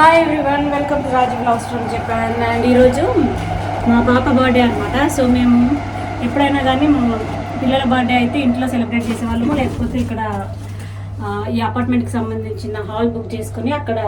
Hi everyone welcome to Raju blogs from Japan and ఈరోజు మా పాప బర్త్డే అనమాట సో మేము ఎప్పుడైనా కానీ మా పిల్లల బర్త్డే అయితే ఇంట్లో సెలబ్రేట్ చేసేవాళ్ళము. లేకపోతే ఇక్కడ ఈ అపార్ట్మెంట్కి సంబంధించిన హాల్ బుక్ చేసుకుని అక్కడ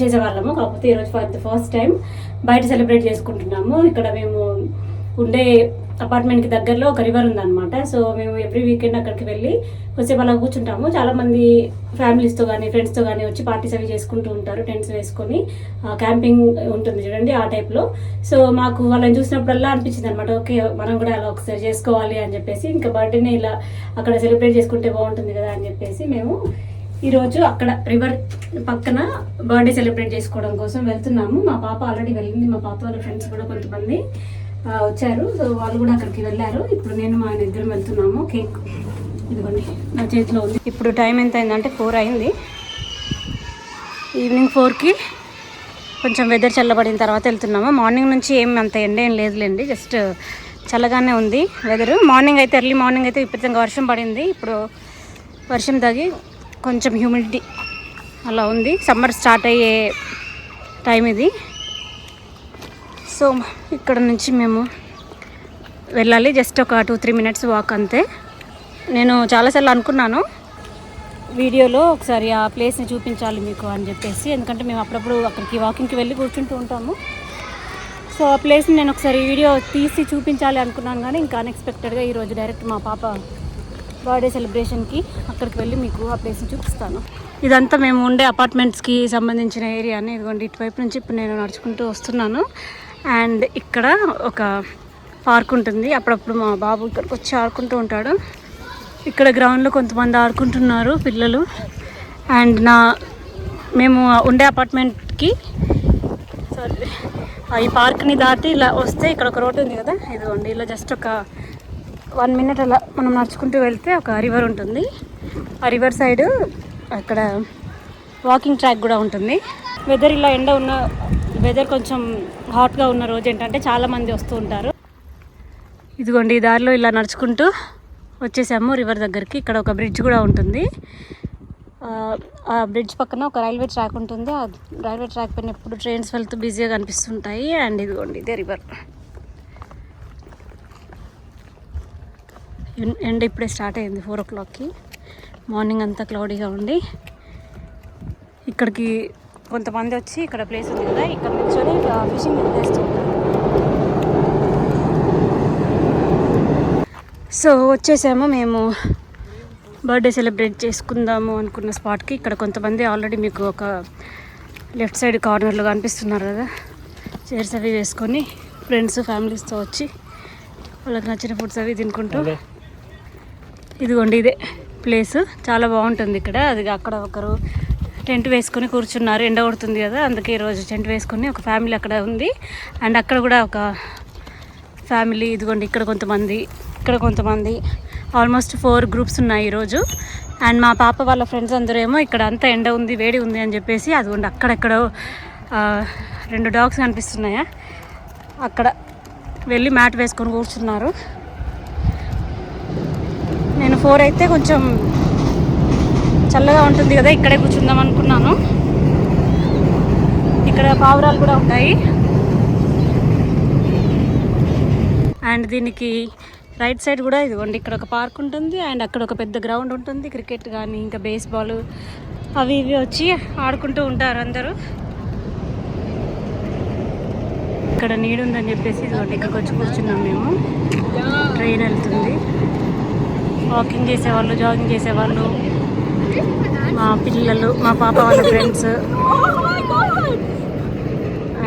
చేసేవాళ్ళము. కాకపోతే ఈరోజు ఫర్ ద ఫస్ట్ టైం బయట సెలబ్రేట్ చేసుకుంటున్నాము. ఇక్కడ మేము ఉండే అపార్ట్మెంట్కి దగ్గరలో ఒక రివర్ ఉందన్నమాట. సో మేము ఎవ్రీ వీకెండ్ అక్కడికి వెళ్ళి కొద్దిసేపు అలా కూర్చుంటాము. చాలామంది ఫ్యామిలీస్తో కానీ ఫ్రెండ్స్తో కానీ వచ్చి పార్టీస్ అవి చేసుకుంటూ ఉంటారు టెంట్స్ వేసుకొని. క్యాంపింగ్ ఉంటుంది చూడండి ఆ టైప్లో. సో మాకు వాళ్ళని చూసినప్పుడల్లా అనిపించింది అనమాట ఓకే మనం కూడా అలా ఒకసారి చేసుకోవాలి అని చెప్పేసి. ఇంకా బర్త్డేనే ఇలా అక్కడ సెలబ్రేట్ చేసుకుంటే బాగుంటుంది కదా అని చెప్పేసి మేము ఈరోజు అక్కడ రివర్ పక్కన బర్త్డే సెలబ్రేట్ చేసుకోవడం కోసం వెళ్తున్నాము. మా పాప ఆల్రెడీ వెళ్ళింది. మా పాప వాళ్ళ ఫ్రెండ్స్ కూడా కొంతమంది వచ్చారు. సో వాళ్ళు కూడా అక్కడికి వెళ్ళారు. ఇప్పుడు నేను మా ఇద్దరం వెళ్తున్నాము. కేక్ ఇదిగోండి నా చేతిలో ఉంది. ఇప్పుడు టైం ఎంత అయిందంటే ఫోర్ అయింది. ఈవినింగ్ ఫోర్కి కొంచెం వెదర్ చల్లబడిన తర్వాత వెళ్తున్నాము. మార్నింగ్ నుంచి ఏం అంత ఎండ ఏం లేదులేండి. జస్ట్ చల్లగానే ఉంది వెదర్. మార్నింగ్ అయితే ఎర్లీ మార్నింగ్ అయితే విపరీతంగా వర్షం పడింది. ఇప్పుడు వర్షం తగ్గి కొంచెం హ్యూమిడిటీ అలా ఉంది. సమ్మర్ స్టార్ట్ అయ్యే టైం ఇది. సో ఇక్కడ నుంచి మేము వెళ్ళాలి. జస్ట్ ఒక టూ త్రీ మినిట్స్ వాక్ అంతే. నేను చాలాసార్లు అనుకున్నాను వీడియోలో ఒకసారి ఆ ప్లేస్ని చూపించాలి మీకు అని చెప్పేసి. ఎందుకంటే మేము అప్పుడప్పుడు అక్కడికి వాకింగ్కి వెళ్ళి కూర్చుంటూ ఉంటాము. సో ఆ ప్లేస్ని నేను ఒకసారి వీడియో తీసి చూపించాలి అనుకున్నాను కానీ ఇంకా అన్ఎక్స్పెక్టెడ్గా ఈరోజు డైరెక్ట్ మా పాప బర్త్డే సెలబ్రేషన్కి అక్కడికి వెళ్ళి మీకు ఆ ప్లేస్ని చూపిస్తాను. ఇదంతా మేము ఉండే అపార్ట్మెంట్స్కి సంబంధించిన ఏరియాని ఇదిగోండి ఇటువైపు నుంచి ఇప్పుడు నేను నడుచుకుంటూ వస్తున్నాను. అండ్ ఇక్కడ ఒక పార్క్ ఉంటుంది. అప్పుడప్పుడు మా బాబు ఇక్కడికి వచ్చి ఆడుకుంటూ ఉంటాడు. ఇక్కడ గ్రౌండ్లో కొంతమంది ఆడుకుంటున్నారు పిల్లలు. అండ్ నా మేము ఉండే అపార్ట్మెంట్కి సారీ ఈ పార్క్ని దాటి ఇలా వస్తే ఇక్కడ ఒక రోడ్ ఉంది కదా. ఇదిగోండి ఇలా జస్ట్ ఒక వన్ మినిట్ అలా మనం నడుచుకుంటూ వెళ్తే ఒక రివర్ ఉంటుంది. ఆ రివర్ సైడ్ అక్కడ వాకింగ్ ట్రాక్ కూడా ఉంటుంది. వెదర్ ఇలా ఎండ ఉన్న వెదర్ కొంచెం హాట్గా ఉన్న రోజు ఏంటంటే చాలామంది వస్తూ ఉంటారు. ఇదిగోండి ఈ దారిలో ఇలా నడుచుకుంటూ వచ్చేసాము రివర్ దగ్గరికి. ఇక్కడ ఒక బ్రిడ్జ్ కూడా ఉంటుంది. ఆ, బ్రిడ్జ్ పక్కన ఒక రైల్వే ట్రాక్ ఉంటుంది. ఆ రైల్వే ట్రాక్ పైన ఎప్పుడు ట్రైన్స్ వెళ్తూ బిజీగా కనిపిస్తుంటాయి. అండ్ ఇదిగోండి ఇదే రివర్ ఎండ ఇప్పుడే స్టార్ట్ అయింది ఫోర్ ఓ క్లాక్కి మార్నింగ్ అంతా క్లౌడీగా ఉండి ఇక్కడికి కొంతమంది వచ్చి ఇక్కడ ప్లేస్ ఉంది కదా ఇక్కడ నిల్చొని ఫిషింగ్ చేస్తుంటారు సో వచ్చేసాము మేము. బర్త్డే సెలబ్రేట్ చేసుకుందాము అనుకున్న స్పాట్కి ఇక్కడ కొంతమంది ఆల్రెడీ మీకు ఒక లెఫ్ట్ సైడ్ కార్నర్లో కనిపిస్తున్నారు కదా. చైర్స్ అవి వేసుకొని ఫ్రెండ్స్ ఫ్యామిలీస్తో వచ్చి వాళ్ళకి నచ్చిన ఫుడ్స్ అవి తినుకుంటూ ఇదిగోండి ఇదే ప్లేస్ చాలా బాగుంటుంది ఇక్కడ. అది అక్కడ ఒకరు టెంట్ వేసుకొని కూర్చున్నారు. ఎండ కొడుతుంది కదా అందుకే ఈరోజు టెంట్ వేసుకొని ఒక ఫ్యామిలీ అక్కడ ఉంది. అండ్ అక్కడ కూడా ఒక ఫ్యామిలీ ఇదిగోండి ఇక్కడ కొంతమంది ఇక్కడ కొంతమంది ఆల్మోస్ట్ ఫోర్ గ్రూప్స్ ఉన్నాయి ఈరోజు అండ్ మా పాప వాళ్ళ ఫ్రెండ్స్ అందరూ ఏమో ఇక్కడ అంతా ఎండ ఉంది వేడి ఉంది అని చెప్పేసి అదిగోండి అక్కడెక్కడో రెండు డాగ్స్ కనిపిస్తున్నాయా? అక్కడ వెళ్ళి మ్యాట్ వేసుకొని కూర్చున్నారు. నేను ఫోర్ అయితే కొంచెం చల్లగా ఉంటుంది కదా ఇక్కడే కూర్చుందాం అనుకున్నాను. ఇక్కడ పావురాలు కూడా ఉంటాయి. అండ్ దీనికి రైట్ సైడ్ కూడా ఇదిగోండి ఇక్కడ ఒక పార్క్ ఉంటుంది అండ్ అక్కడ ఒక పెద్ద గ్రౌండ్ ఉంటుంది క్రికెట్ కానీ ఇంకా బేస్బాల్ అవి ఇవి వచ్చి ఆడుకుంటూ ఉంటారు అందరూ. ఇక్కడ నీడు ఉందని చెప్పేసి ఇదిగోండి ఇక్కడికి వచ్చి కూర్చున్నాం మేము. ట్రైన్ వెళ్తుంది. వాకింగ్ చేసేవాళ్ళు జాగింగ్ చేసేవాళ్ళు. మా పిల్లలు మా పాప వాళ్ళ ఫ్రెండ్స్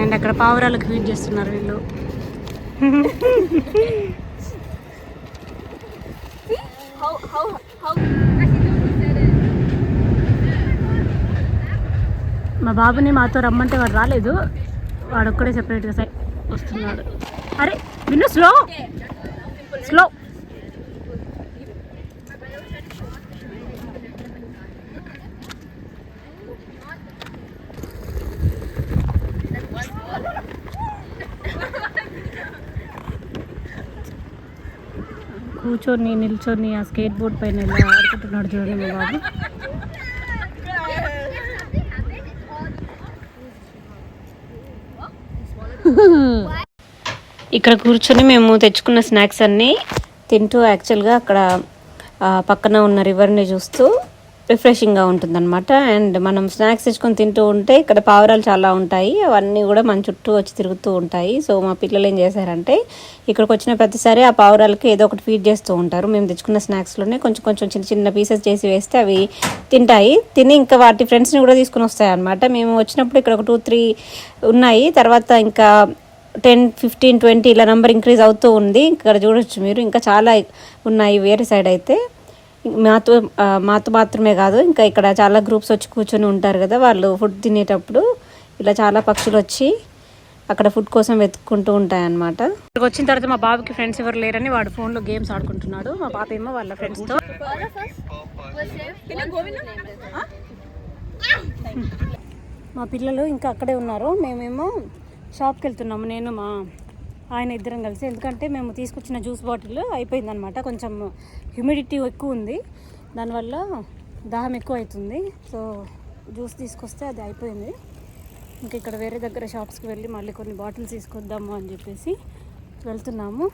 అండ్ అక్కడ పావురాలకు ఫీడ్ చేస్తున్నారు వీళ్ళు. మా బాబుని మాతో రమ్మంటే వాడు రాలేదు. వాడు ఒక్కడే సెపరేట్గా సై వస్తున్నాడు. అరే విన్ను స్లో స్లో కూర్చొని నిల్చొని ఆ స్కేట్ బోర్డ్ పైన ఎలా ఆడుకుంటున్నాడు చూడండి మా బాబు. ఇక్కడ కూర్చొని మేము తెచ్చుకున్న స్నాక్స్ అన్నీ తింటూ యాక్చువల్గా అక్కడ పక్కన ఉన్న రివర్ని చూస్తూ రిఫ్రెషింగ్గా ఉంటుందన్నమాట. అండ్ మనం స్నాక్స్ తెచ్చుకొని తింటూ ఉంటే ఇక్కడ పావురాలు చాలా ఉంటాయి. అవన్నీ కూడా మన చుట్టూ వచ్చి తిరుగుతూ ఉంటాయి. సో మా పిల్లలు ఏం చేశారంటే ఇక్కడికి వచ్చిన ప్రతిసారి ఆ పావురాలకి ఏదో ఒకటి ఫీడ్ చేస్తూ ఉంటారు. మేము తెచ్చుకున్న స్నాక్స్లోనే కొంచెం కొంచెం చిన్న చిన్న పీసెస్ చేసి వేస్తే అవి తింటాయి. తిని ఇంకా వాటి ఫ్రెండ్స్ని కూడా తీసుకుని వస్తాయి అనమాట మేము వచ్చినప్పుడు ఇక్కడ ఒక టూ త్రీ ఉన్నాయి. తర్వాత ఇంకా టెన్ ఫిఫ్టీన్ ట్వంటీ ఇలా నెంబర్ ఇంక్రీజ్ అవుతూ ఉంది. ఇక్కడ చూడొచ్చు మీరు. ఇంకా చాలా ఉన్నాయి వేరే సైడ్ అయితే. మాతో మాతో మాత్రమే కాదు ఇంకా ఇక్కడ చాలా గ్రూప్స్ వచ్చి కూర్చొని ఉంటారు కదా వాళ్ళు ఫుడ్ తినేటప్పుడు ఇలా చాలా పక్షులు వచ్చి అక్కడ ఫుడ్ కోసం వెతుక్కుంటూ ఉంటాయన్నమాట. ఇక్కడికి వచ్చిన తర్వాత మా బాబుకి ఫ్రెండ్స్ ఎవరు లేరని వాడు ఫోన్లో గేమ్స్ ఆడుకుంటున్నాడు. మా పాప ఏమో వాళ్ళ ఫ్రెండ్స్తో మా పిల్లలు ఇంకా అక్కడే ఉన్నారు. మేమేమో షాప్కి వెళ్తున్నాము. నేను మా ఆయన ఇద్దరం కలిసి. ఎందుకంటే మేము తీసుకొచ్చిన జ్యూస్ బాటిల్ అయిపోయిందనమాట కొంచెం హ్యూమిడిటీ ఎక్కువ ఉంది. దానివల్ల దాహం ఎక్కువ అవుతుంది. సో జ్యూస్ తీసుకొస్తే అది అయిపోయింది. ఇంకా ఇక్కడ వేరే దగ్గర షాప్స్కి వెళ్ళి మళ్ళీ కొన్ని బాటిల్స్ తీసుకొద్దాము అని చెప్పేసి వెళ్తున్నాము.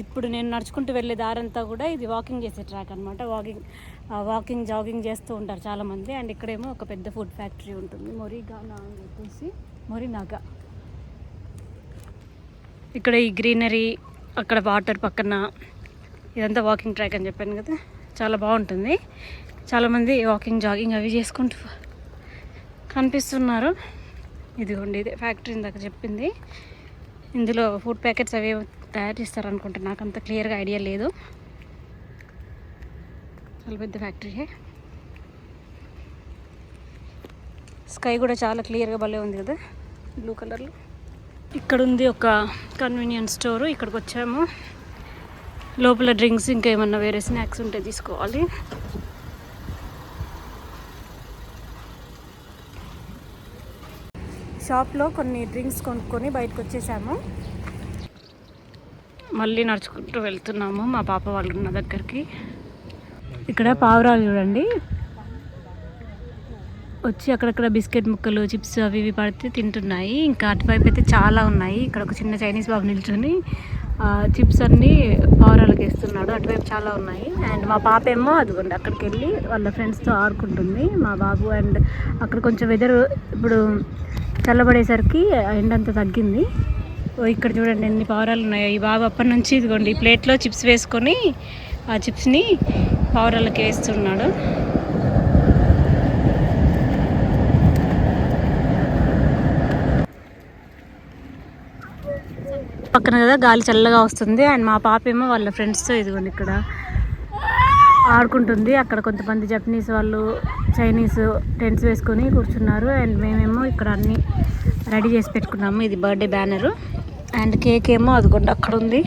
ఇప్పుడు నేను నడుచుకుంటూ వెళ్ళే దారంతా కూడా ఇది వాకింగ్ చేసే ట్రాక్ అనమాట వాకింగ్ వాకింగ్ జాగింగ్ చేస్తూ ఉంటారు చాలామంది. అండ్ ఇక్కడేమో ఒక పెద్ద ఫుడ్ ఫ్యాక్టరీ ఉంటుంది. మొరిగానా అని చెప్పేసి మొరినాగా. ఇక్కడ ఈ గ్రీనరీ అక్కడ వాటర్ పక్కన ఇదంతా వాకింగ్ ట్రాక్ అని చెప్పాను కదా. చాలా బాగుంటుంది. చాలామంది వాకింగ్ జాగింగ్ అవి చేసుకుంటూ కనిపిస్తున్నారు. ఇదిగోండి ఇదే ఫ్యాక్టరీ ఇందాక చెప్పింది. ఇందులో ఫుడ్ ప్యాకెట్స్ అవి తయారు చేస్తారు అనుకుంటా నాకు అంత క్లియర్గా ఐడియా లేదు. చాలా పెద్ద ఫ్యాక్టరీ స్కై కూడా చాలా క్లియర్గా భలే ఉంది కదా బ్లూ కలర్లో ఇక్కడ ఉంది ఒక కన్వీనియన్స్ స్టోరు ఇక్కడికి వచ్చాము లోపల డ్రింక్స్ ఇంకా ఏమన్నా వేరే స్నాక్స్ ఉంటే తీసుకోవాలి. షాప్లో కొన్ని డ్రింక్స్ కొనుక్కొని బయటకు వచ్చేసాము మళ్ళీ నడుచుకుంటూ వెళ్తున్నాము మా పాప వాళ్ళు ఉన్న దగ్గరికి. ఇక్కడ పావురాలు చూడండి. వచ్చి అక్కడక్కడ బిస్కెట్ ముక్కలు చిప్స్ అవి ఇవి పడితే తింటున్నాయి. ఇంకా అటువైపు అయితే చాలా ఉన్నాయి. ఇక్కడ ఒక చిన్న చైనీస్ బాబు నిల్చొని చిప్స్ అన్నీ పావురాలకు వేస్తున్నాడు. అటువైపు చాలా ఉన్నాయి. అండ్ మా పాప ఏమో అదిగోండి అక్కడికి వెళ్ళి వాళ్ళ ఫ్రెండ్స్తో ఆడుకుంటుంది. మా బాబు అండ్ అక్కడ కొంచెం వెదర్ ఇప్పుడు చల్లబడేసరికి ఎండంతా తగ్గింది. ఓ ఇక్కడ చూడండి ఎన్ని పావురాలు ఉన్నాయో. ఈ బాబు అప్పటి నుంచి ఇదిగోండి ఈ ప్లేట్లో చిప్స్ వేసుకొని ఆ చిప్స్ని పావురాలకి వేస్తున్నాడు. పక్కన కదా గాలి చల్లగా వస్తుంది. అండ్ మా పాప ఏమో వాళ్ళ ఫ్రెండ్స్తో ఇదిగోండి ఇక్కడ ఆడుకుంటుంది. అక్కడ కొంతమంది జపనీస్ వాళ్ళు చైనీస్ టెంట్స్ వేసుకొని కూర్చున్నారు. అండ్ మేమేమో ఇక్కడ అన్నీ రెడీ చేసి పెట్టుకున్నాము. ఇది బర్త్డే బ్యానరు. అండ్ కేక్ ఏమో అదిగోండి అక్కడ ఉంది.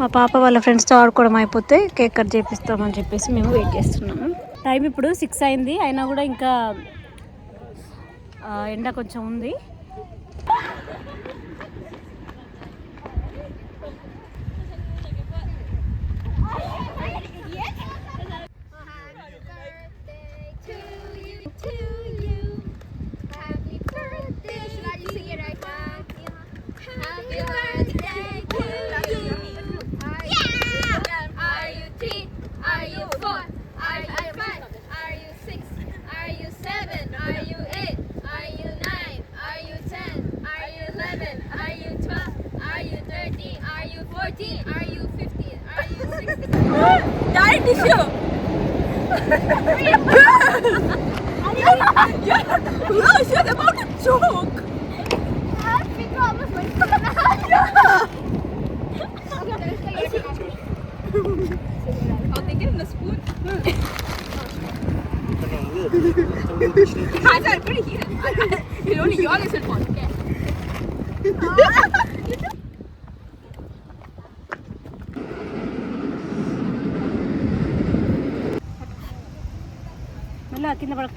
మా పాప వాళ్ళ ఫ్రెండ్స్తో ఆడుకోవడం అయిపోతే కేక్ కట్ చేపిస్తామని చెప్పేసి మేము వెయిట్ చేస్తున్నాము. టైం ఇప్పుడు సిక్స్ అయింది. అయినా కూడా ఇంకా ఎండ కొంచెం ఉంది.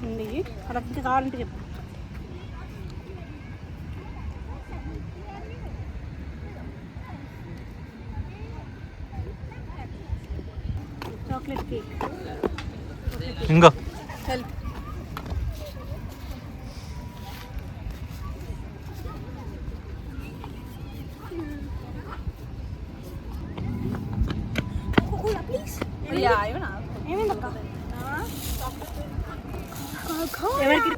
ఉండేవి కరెక్ట్గా కావాలంటే చెప్పు చాక్లెట్ కేక్ ఇంకా హెల్ప్ ప్లీజ్ ఏమైందక్క ఎవరికి?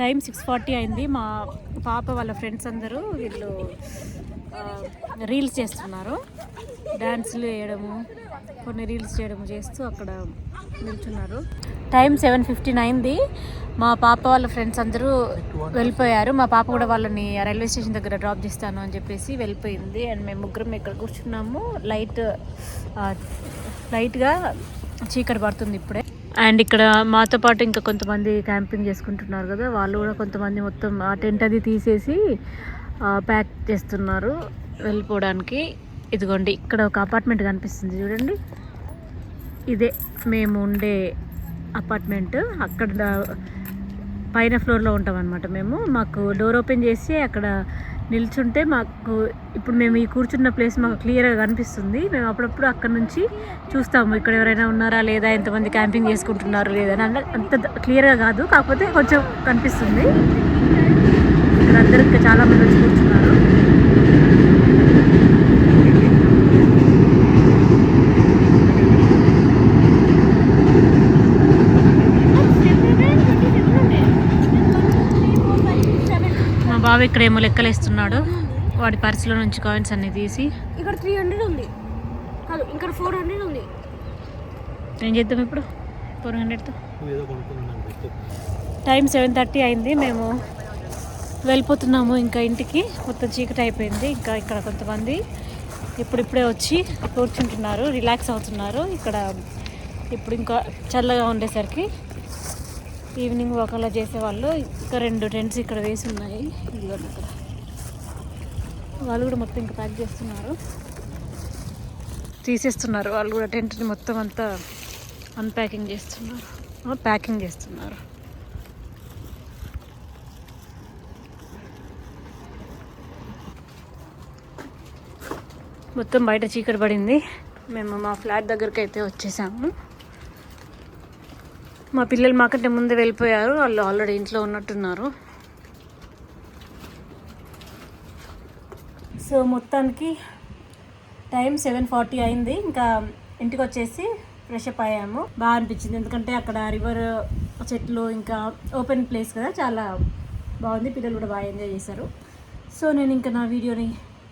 టైం సిక్స్ ఫార్టీ అయింది. మా పాప వాళ్ళ ఫ్రెండ్స్ అందరూ వీళ్ళు రీల్స్ చేస్తున్నారు. డ్యాన్స్లు వేయడము. కొన్ని రీల్స్ చేయడం చేస్తూ అక్కడ నిల్చున్నారు. టైం సెవెన్ ఫిఫ్టీన్ అయింది మా పాప వాళ్ళ ఫ్రెండ్స్ అందరూ వెళ్ళిపోయారు. మా పాప కూడా వాళ్ళని రైల్వే స్టేషన్ దగ్గర డ్రాప్ చేస్తాను అని చెప్పేసి వెళ్ళిపోయింది. అండ్ మేము ముగ్గురం ఇక్కడ కూర్చున్నాము. లైట్ లైట్గా చీకటి పడుతుంది ఇప్పుడే. అండ్ ఇక్కడ మాతో పాటు ఇంకా కొంతమంది క్యాంపింగ్ చేసుకుంటున్నారు కదా. వాళ్ళు కూడా కొంతమంది మొత్తం ఆ టెంట్ అది తీసేసి ప్యాక్ చేస్తున్నారు వెళ్ళిపోవడానికి. ఇదిగోండి ఇక్కడ ఒక అపార్ట్మెంట్ కనిపిస్తుంది చూడండి. ఇదే మేము ఉండే అపార్ట్మెంట్ అక్కడ పైన ఫ్లోర్లో ఉంటాం అనమాట మేము. మాకు డోర్ ఓపెన్ చేసి అక్కడ నిల్చుంటే మాకు ఇప్పుడు మేము ఈ కూర్చున్న ప్లేస్ మాకు క్లియర్గా కనిపిస్తుంది. మేము అప్పుడప్పుడు అక్కడ నుంచి చూస్తాము ఇక్కడ ఎవరైనా ఉన్నారా లేదా ఎంతమంది క్యాంపింగ్ చేసుకుంటున్నారు లేదా అని. అంత క్లియర్గా కాదు కాకపోతే కొంచెం కనిపిస్తుంది. ఇక్కడ అందరూ ఇంకా చాలా మంది వచ్చి కూర్చున్నారు. మా బావ ఇక్కడ ఏమో లెక్కలేస్తున్నాడు. వాడి పర్సులో నుంచి కాయిన్స్ అన్ని తీసి. ఇక్కడ త్రీ హండ్రెడ్ ఉంది. కాదు ఇక్కడ ఫోర్ హండ్రెడ్ ఉంది. ఏం చేద్దాం ఇప్పుడు? ఫోర్ హండ్రెడ్తో టైం సెవెన్ థర్టీ అయింది. మేము వెళ్ళిపోతున్నాము ఇంకా ఇంటికి. మొత్తం చీకటి అయిపోయింది. ఇంకా ఇక్కడ కొంతమంది ఇప్పుడిప్పుడే వచ్చి కూర్చుంటున్నారు. రిలాక్స్ అవుతున్నారు. ఇక్కడ ఇప్పుడు ఇంకా చల్లగా ఉండేసరికి ఈవినింగ్ వాక్ అలా చేసేవాళ్ళు. ఇంకా రెండు టెంట్స్ ఇక్కడ వేసి ఉన్నాయి. ఇదిగో ఇక్కడ వాళ్ళు కూడా మొత్తం ఇంకా ప్యాక్ చేస్తున్నారు. తీసేస్తున్నారు. వాళ్ళు కూడా టెంట్ని మొత్తం అంతా అన్ప్యాకింగ్ చేస్తున్నారు. ప్యాకింగ్ చేస్తున్నారు. మొత్తం బయట చీకటి పడింది. మేము మా ఫ్లాట్ దగ్గరికి అయితే వచ్చేసాము. మా పిల్లలు మాకంటే ముందే వెళ్ళిపోయారు. వాళ్ళు ఆల్రెడీ ఇంట్లో ఉన్నట్టున్నారు. సో మొత్తానికి టైం సెవెన్ ఫార్టీ అయింది. ఇంకా ఇంటికి వచ్చేసి ఫ్రెష్ అప్ అయ్యాము. బాగా అనిపించింది. ఎందుకంటే అక్కడ రివర్ చెట్లు ఇంకా ఓపెన్ ప్లేస్ కదా చాలా బాగుంది. పిల్లలు కూడా బాగా ఎంజాయ్ చేశారు. సో నేను ఇంకా నా వీడియోని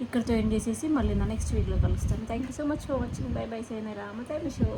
ఇక్కడితో ఎండ్ చేసేసి మళ్ళీ నా నెక్స్ట్ వీడియోలో కలుస్తాను. Thank you so much for watching bye bye సేన రామ థ్యాంక్ యూ